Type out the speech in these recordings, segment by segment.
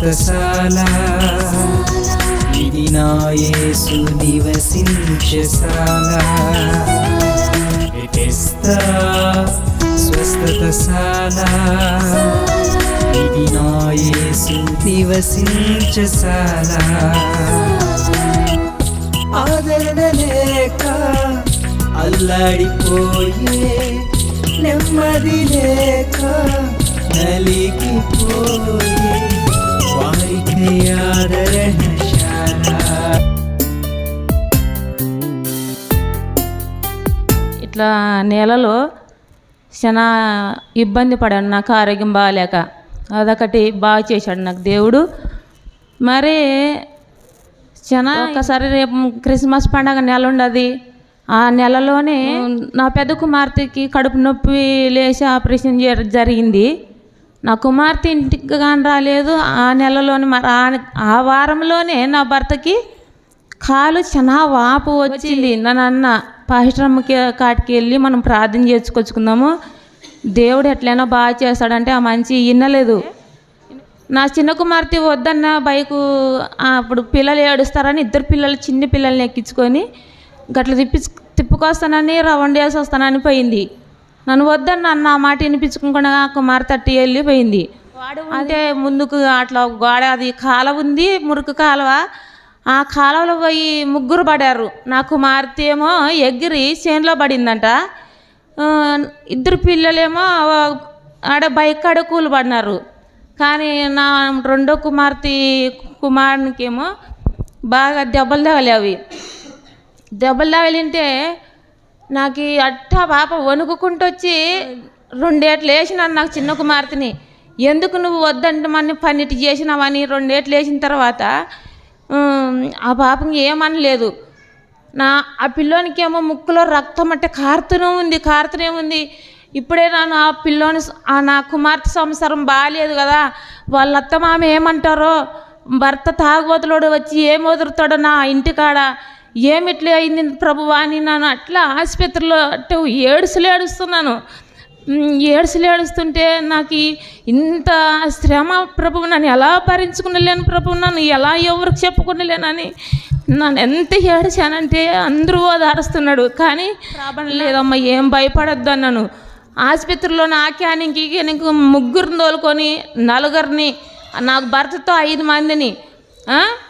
స్వస్థతశాల ఇది నా యేసు నివసించశాల స్వస్థతశాల ఇది నా యేసు నివసించశాల ఆదరణ లేక అల్లాడిపోయే నెమ్మది లేక ఇట్లా నెలలో చాలా ఇబ్బంది పడాను నాకు ఆరోగ్యం బాగాలేక. అదొకటి బాగా చేశాడు నాకు దేవుడు. మరి చాలా ఒకసారి రేపు క్రిస్మస్ పండగ నెల ఉండదు. ఆ నెలలోనే నా పెద్ద కుమార్తెకి కడుపు నొప్పి లేచి ఆపరేషన్ జర- జరిగింది. నా కుమార్తె ఇంటికి కానీ రాలేదు. ఆ నెలలోనే మరి ఆ- వారంలోనే నా భర్తకి కాలు చాలా వాపు వచ్చింది. నన్ను అన్న పాస్టర్ అమ్మకి కాటికి వెళ్ళి మనం ప్రార్థన చేసుకొచ్చుకుందాము. దేవుడు ఎట్లైనా బాగా చేస్తాడంటే ఆ మంచి వినలేదు. నా చిన్న కుమార్తె వద్దన్న బైకు అప్పుడు పిల్లలు ఏడుస్తారని ఇద్దరు పిల్లలు చిన్న పిల్లల్ని ఎక్కించుకొని గట్ల తిప్పి తిప్పుకొస్తానని రౌండ్ వేసి వస్తానని పోయింది. నన్ను వద్దన్న అన్న ఆ మాట వినిపించుకోకుండా ఆ కుమార్తె అట్టి వెళ్ళిపోయింది. అంటే ముందుకు అట్లా గోడ అది కాలువ ఉంది మురికి కాలువ? ఆ కాలువలో పోయి ముగ్గురు పడారు. నా కుమార్తె ఏమో ఎగిరి చేనులో పడిందంట. ఇద్దరు పిల్లలేమో ఆడ బైక్ ఆడ కూలి పడినారు. కానీ నా రెండో కుమార్తె కుమారునికేమో బాగా దెబ్బలు తగలేవి దెబ్బలు తగిలింటే నాకు ఈ అట్టా పాప వణుకుకుంటూ వచ్చి రెండేట్లు వేసినాను నాకు చిన్న కుమార్తెని. ఎందుకు నువ్వు వద్దంటే మన పన్నిటి చేసినావని రెండేట్లు వేసిన తర్వాత ఆ పాపం ఏమనలేదు. నా ఆ పిల్లోనికి ఏమో ముక్కులో రక్తం అంటే కారుతూనే ఉంది కారుతూనే ఉంది. ఇప్పుడే నన్ను ఆ పిల్లోని ఆ నా కుమార్తె సంసారం బాగాలేదు కదా. వాళ్ళ అత్త మామ ఏమంటారో భర్త తాగుబోతులోడు వచ్చి ఏం వదురుతాడో నా ఇంటికాడ. ఏమిట్లా అయింది ప్రభువా అని నేను అట్లా ఆసుపత్రిలో అంటే ఏడుసులు ఏడుస్తున్నాను. ఏడుసులు ఏడుస్తుంటే నాకు ఇంత శ్రమ ప్రభు నన్ను ఎలా భరించుకునలేను ప్రభు నన్ను ఎలా ఎవరికి చెప్పుకునలేనని నన్ను ఎంత ఏడిచానంటే అందరూ ఓదారుస్తున్నాడు. కానీ ప్రాబ్లం లేదమ్మా ఏం భయపడొద్దు అన్నాను. ఆసుపత్రిలో నా క్యానింగ్కి నీకు ముగ్గురిని తోలుకొని నలుగురిని నాకు భర్తతో ఐదు మందిని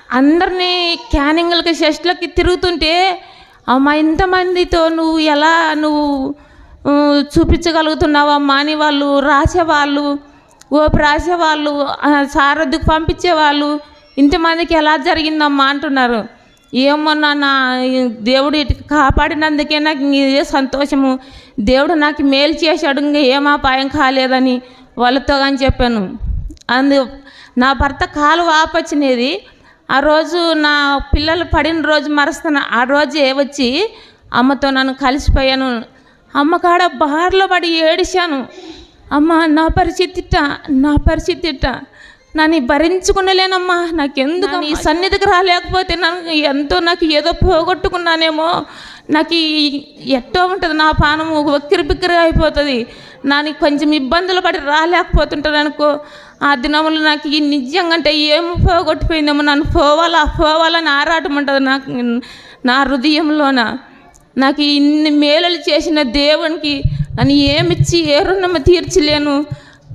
అందరినీ క్యానింగ్లకి షెస్ట్లకి తిరుగుతుంటే అమ్మ ఇంతమందితో నువ్వు ఎలా నువ్వు చూపించగలుగుతున్నావమ్మా అని వాళ్ళు రాసేవాళ్ళు ఓపి రాసేవాళ్ళు ఆ, సారథికి పంపించేవాళ్ళు ఇంతమందికి ఎలా జరిగిందమ్మా అంటున్నారు. ఏమో నా దేవుడు ఇటు కాపాడినందుకే నాకు ఇదే సంతోషము. దేవుడు నాకు మేలు చేశాడు ఇంకా ఏమాపాయం కాలేదని వాళ్ళతో అని చెప్పాను. అందు నా భర్త కాలు వాపొచ్చినది. ఆ రోజు నా పిల్లలు పడిన రోజు మరుస్తున్న ఆ రోజే వచ్చి అమ్మతో నన్ను కలిసిపోయాను. అమ్మ కాడ బార్లో పడి ఏడిశాను. అమ్మ నా పరిస్థితి ఇట్ట నా పరిస్థితి ఇట్ట నన్ను భరించుకునలేనమ్మా నాకెందుకు ఈ సన్నిధికి రాలేకపోతే నాకు ఎంతో నాకు ఏదో పోగొట్టుకున్నానేమో. నాకు ఈ- ఎట్టో ఉంటుంది నా పానము ఒక్కిరి బిక్కిరి అయిపోతుంది. నాకు కొంచెం ఇబ్బందులు పడి రాలేకపోతుంటాను అనుకో ఆ దినములు నాకు ఈ నిజంగా అంటే ఏం పోగొట్టిపోయిందేమో నన్ను పోవాలా పోవాలని ఆరాటం ఉంటుంది నాకు నా హృదయంలోన. నాకు ఇన్ని మేలులు చేసిన దేవునికి నన్ను ఏమిచ్చి ఏ రుణము తీర్చలేను.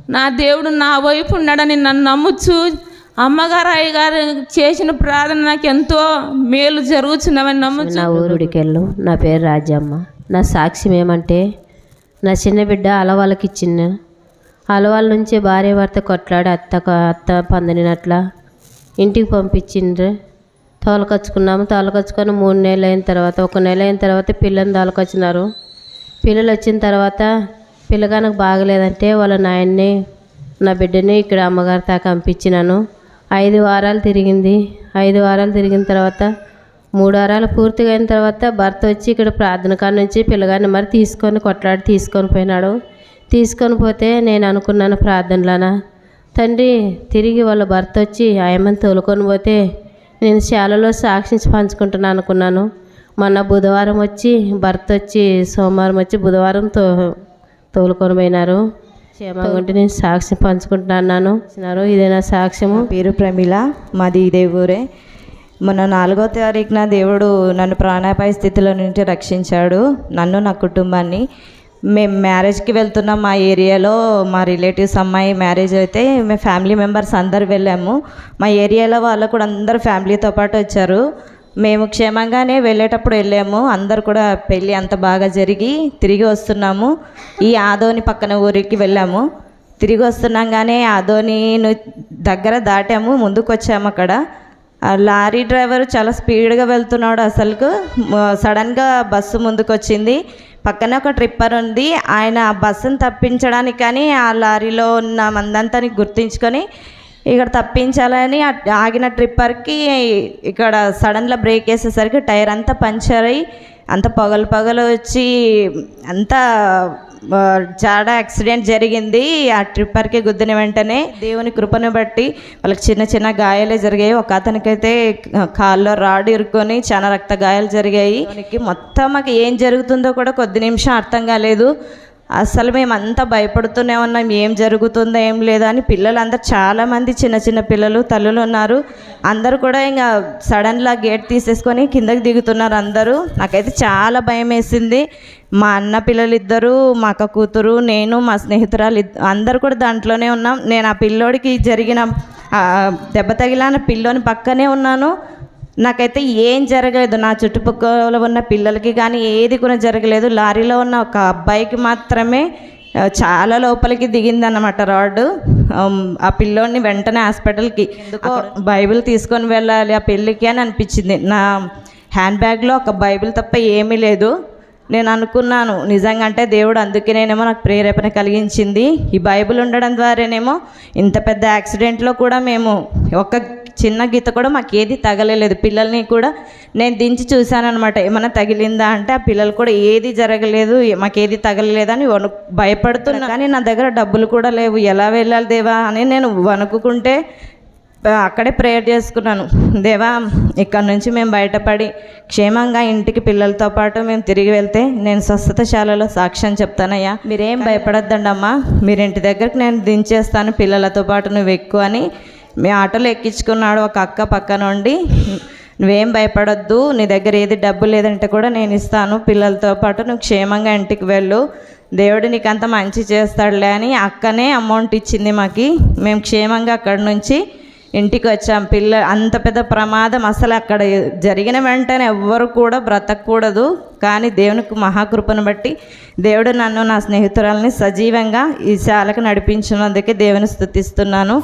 నా దేవుడు నా వైపు ఉన్నాడని నన్ను నమ్ముచ్చు అమ్మగారు అయ్యగారు చేసిన ప్రార్థన నాకు ఎంతో మేలు జరుగుతున్నామని నమ్ముచ్చు నా ఊరుడికెళ్ళు. నా పేరు రాజమ్మ. నా సాక్ష్యం ఏమంటే నా చిన్న బిడ్డ అలవాళ్ళకి ఇచ్చిన అలవాళ్ళ నుంచి భార్య భర్త కొట్లాడి అత్త అత్త పందనినట్ల ఇంటికి పంపించిండ్రు. తోలకొచ్చుకున్నాము. తోలకొచ్చుకొని మూడు నెలలు అయిన తర్వాత ఒక నెల అయిన తర్వాత పిల్లని తోలకొచ్చినారు. పిల్లలు వచ్చిన తర్వాత పిల్లగానికి బాగలేదంటే వాళ్ళ నాయన్ని నా బిడ్డని ఇక్కడ అమ్మగారి దాకా పంపించినాను. ఐదు వారాలు తిరిగింది. ఐదు వారాలు తిరిగిన తర్వాత మూడు వారాలు పూర్తిగా అయిన తర్వాత భర్త వచ్చి ఇక్కడ ప్రార్థన కాడ నుంచి పిల్లగాన్ని మరి తీసుకొని కొట్లాడి తీసుకొని పోయినాడు. తీసుకొని పోతే నేను అనుకున్నాను ప్రార్థనలోన. తండ్రి తిరిగి వాళ్ళ భర్త వచ్చి ఆయమ్మని తోలుకొని పోతే నేను శాలలో సాక్షించి పంచుకుంటున్నాను అనుకున్నాను. మొన్న బుధవారం వచ్చి భర్త వచ్చి సోమవారం వచ్చి బుధవారం తో తోలుకొని పోయినారు. క్షేమంగా ఉంటే నేను సాక్ష్యం పంచుకుంటున్నాను ఇదే నా సాక్ష్యము. పేరు ప్రమిళ మాది ఇదే ఊరే. మొన్న నాలుగో తారీఖున దేవుడు నన్ను ప్రాణాపాయ స్థితిలో నుంచి రక్షించాడు నన్ను నా కుటుంబాన్ని. మేము మ్యారేజ్కి వెళ్తున్న మా ఏరియాలో. మా రిలేటివ్స్ అమ్మాయి మ్యారేజ్ అయితే మేము ఫ్యామిలీ మెంబర్స్ అందరు వెళ్ళాము. మా ఏరియాలో వాళ్ళు కూడా అందరు ఫ్యామిలీతో పాటు వచ్చారు. మేము క్షేమంగానే వెళ్ళేటప్పుడు వెళ్ళాము. అందరు కూడా పెళ్ళి అంత బాగా జరిగి తిరిగి వస్తున్నాము. ఈ ఆదోని పక్కన ఊరికి వెళ్ళాము. తిరిగి వస్తున్నాగానే అదోని దగ్గర దాటాము. ముందుకు వచ్చాము అక్కడ. ఆ లారీ డ్రైవర్ చాలా స్పీడ్గా వెళ్తున్నాడు అసలుకు. సడన్గా బస్సు ముందుకు వచ్చింది పక్కన ఒక ట్రిప్పర్ ఉంది. ఆయన ఆ బస్సును తప్పించడానికి కానీ ఆ లారీలో ఉన్న మందంతాని గుర్తించుకొని ఇక్కడ తప్పించాలని ఆగిన ట్రిప్పర్కి ఇక్కడ సడన్గా బ్రేక్ వేసేసరికి టైర్ అంతా పంచర్ అయ్యి అంత పగలు పగలు వచ్చి అంతా చాలా యాక్సిడెంట్ జరిగింది. ఆ ట్రిప్పర్కి గుద్దిన వెంటనే దేవుని కృపను బట్టి వాళ్ళకి చిన్న చిన్న గాయాలే జరిగాయి. ఒక అతనికైతే కాల్లో రాడ్ ఇరుక్కొని చాలా రక్త గాయాలు జరిగాయి. మొత్తం మాకు ఏం జరుగుతుందో కూడా కొద్ది నిమిషం అర్థం కాలేదు. అసలు మేము అంతా భయపడుతూనే ఉన్నాం ఏం జరుగుతుందో ఏం లేదా అని పిల్లలందరూ చాలామంది చిన్న చిన్న పిల్లలు తల్లులు ఉన్నారు. అందరూ కూడా ఇంకా సడన్లా గేట్ తీసేసుకొని కిందకి దిగుతున్నారు అందరూ. నాకైతే చాలా భయం వేసింది. మా అన్న పిల్లలు ఇద్దరు మా అక్క కూతురు నేను మా స్నేహితురాలు అందరూ కూడా దాంట్లోనే ఉన్నాం. నేను ఆ పిల్లోడికి జరిగిన దెబ్బ తగిలిన పిల్లోని పక్కనే ఉన్నాను. నాకైతే ఏం జరగలేదు. నా చుట్టుపక్కల ఉన్న పిల్లలకి కానీ ఏది కూడా జరగలేదు. లారీలో ఉన్న ఒక అబ్బాయికి మాత్రమే చాలా లోపలికి దిగిందన్నమాట రాడ్. ఆ పిల్లోని వెంటనే హాస్పిటల్కి బైబిల్ తీసుకొని వెళ్ళాలి ఆ పెళ్ళికి అని అనిపించింది. నా హ్యాండ్ బ్యాగ్లో ఒక బైబిల్ తప్ప ఏమీ లేదు. నేను అనుకున్నాను నిజంగా అంటే దేవుడు అందుకేనేమో నాకు ప్రేరేపణ కలిగించింది. ఈ బైబిల్ ఉండడం ద్వారానేమో ఇంత పెద్ద యాక్సిడెంట్లో కూడా మేము ఒక చిన్న గీత కూడా మాకు ఏది తగలలేదు. పిల్లల్ని కూడా నేను దించి చూశానమాట ఏమైనా తగిలిందా అంటే ఆ పిల్లలు కూడా ఏది జరగలేదు మాకు ఏది తగలలేదని వణు భయపడుతున్నా. కానీ నా దగ్గర డబ్బులు కూడా లేవు. ఎలా వెళ్ళాలి దేవా అని నేను వణుకుకుంటే అక్కడే ప్రేయర్ చేసుకున్నాను. దేవా ఇక్కడ నుంచి మేము బయటపడి క్షేమంగా ఇంటికి పిల్లలతో పాటు మేము తిరిగి వెళ్తే నేను స్వస్థతశాలలో సాక్ష్యం చెప్తానయ్యా. మీరేం భయపడద్దండి అమ్మా మీరు ఇంటి దగ్గరకు నేను దించేస్తాను పిల్లలతో పాటు నువ్వు ఎక్కువ అని మీ ఆటోలో ఎక్కించుకున్నాడు ఒక అక్క పక్క నుండి. నువ్వేం భయపడొద్దు నీ దగ్గర ఏది డబ్బు లేదంటే కూడా నేను ఇస్తాను పిల్లలతో పాటు నువ్వు క్షేమంగా ఇంటికి వెళ్ళు. దేవుడు నీకు అంత మంచి చేస్తాడులే అని అక్కనే అమౌంట్ ఇచ్చింది మాకు. మేము క్షేమంగా అక్కడి నుంచి ఇంటికి వచ్చాం. పిల్ల అంత పెద్ద ప్రమాదం అసలు అక్కడ జరిగిన వెంటనే ఎవ్వరు కూడా బ్రతకూడదు. కానీ దేవునికి మహాకృపను బట్టి దేవుడు నన్ను నా స్నేహితురాలని సజీవంగా ఈ శాలకు నడిపించినందుకే దేవుని స్థుతిస్తున్నాను.